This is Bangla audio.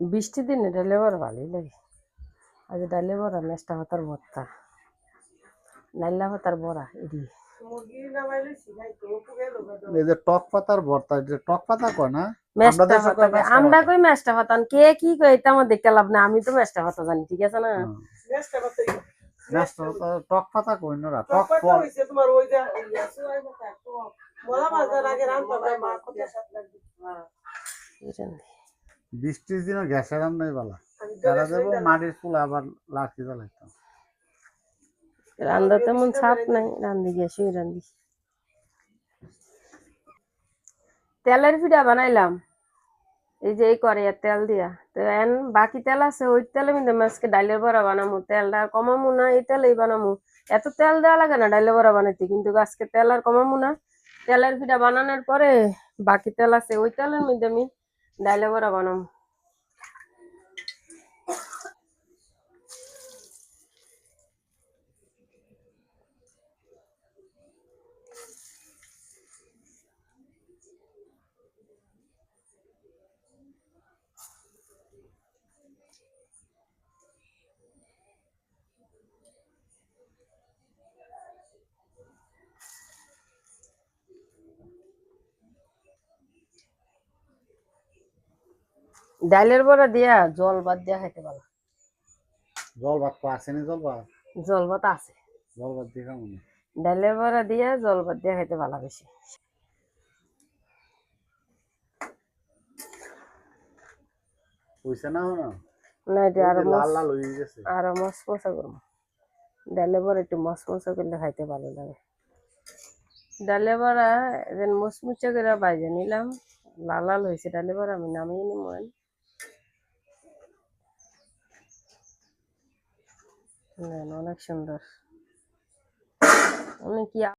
বৃষ্টি দিনে ডালে বড় ভালোই লাগে। আজ ডালে বড়া মেষ্টা ভাতার ভর্তা। নাইলা ভাতার বড়া এডি এই যে টক পাতার ভর্তা যে টক পাতা কয় না। আমরা কই কে কি কই এটা আমার দেখতে লাভ না আমি তো মেষ্টা ভাতা জানি ঠিক আছে না? পাতা, টক পাতা কই না টক। বৃষ্টির দিনে গ্যাসের রান্নাই বালা। তারা দেবো মাটির চুল আবার লাঠি জ্বালাইতাম। রান্দা তেমন ছাপ নাই রান্ধি গেছি রান্ধি। তেলের পিঠা বানাইলাম। এই যে এই করে তেল দিয়া। তো এন বাকি তেল আছে ওই তেলে মধ্যে মাছকে ডাইলের বড়া বানামু। তেলটা কমামু না এই তেলেই বানামু। এত তেল দেওয়া লাগে না ডাইলের বড়া বানাইতে কিন্তু আজকে তেল আর কমামু না। তেলের পিঠা বানানোর পরে বাকি তেল আছে ওই তেলের মধ্যে আমি ডাইলে বড়া বানামু ডাইলের বড়া দিয়া জল বাদ দিয়া খাইতে ভালো জল ভাত তো আসেনি জল ভাত? জল ভাত আছে। জল ভাত দিয়ে খাব না? ডাইলের বড়া দিয়া জল ভাত দিয়া খাইতে ভালো বেশি। পয়সা না না? না এটা আরও লাল লাল হয়ে গেছে। আরও মশমশা করব। ডালে বড়া একটু মশমশা করলে খাইতে ভালো লাগে। ডালে বড়া এদিন মুচমুচে করে বাইজে নিলাম। লাল লাল হয়েছে ডালে বড়া আমি নামিয়ে নিব অনেক সুন্দর অনেক কি